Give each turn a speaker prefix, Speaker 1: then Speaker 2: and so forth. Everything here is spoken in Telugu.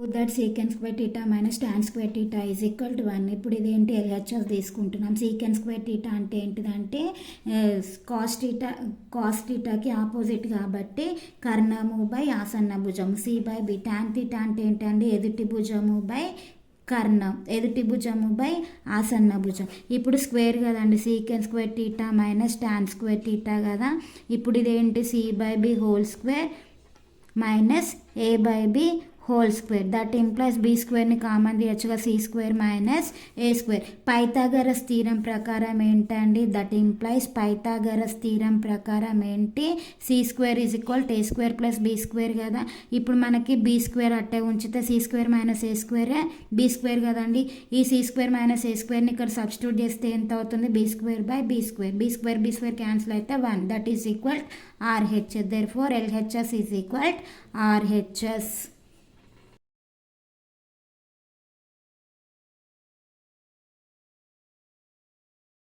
Speaker 1: That secant square theta minus tan square theta is equal to one ఇప్పుడు ఇదేంటి ఎల్హెచ్ఎస్ తీసుకుంటున్నాం. సీకెన్ స్క్వేర్ టీటా అంటే ఏంటిదంటే కాస్ టీటా కాస్ టీటాకి ఆపోజిట్ కాబట్టి కర్ణము బై ఆసన్న భుజము. C by B tan theta అంటే ఏంటండి? ఎదుటి భుజము బై కర్ణం. ఎదుటి భుజము బై ఆసన్న భుజం. ఇప్పుడు స్క్వేర్ కదండి. Secant square theta minus tan square theta కదా. ఇప్పుడు ఇదేంటి? C by B whole square minus A by B whole square that implies B స్క్వేర్ని common తీయచ్చుగా C square minus A square Pythagoras theorem ప్రకారం ఏంటండి? దట్ ఇంప్లైస్ పైథాగరస్ స్థిరం ప్రకారం ఏంటి? C square is equal to A square plus B square కదా. ఇప్పుడు మనకి బీ స్క్వేర్ అట్టే ఉంచితే C square minus A? Square B square కదండి. ఈ సి స్క్వేర్ మైనస్ ఏ స్క్వేర్ని ఇక్కడ సబ్స్టిట్యూట్ చేస్తే ఎంత అవుతుంది? B square by B square B square B square cancel అయితే one that is equal RHS therefore LHS is equal RHS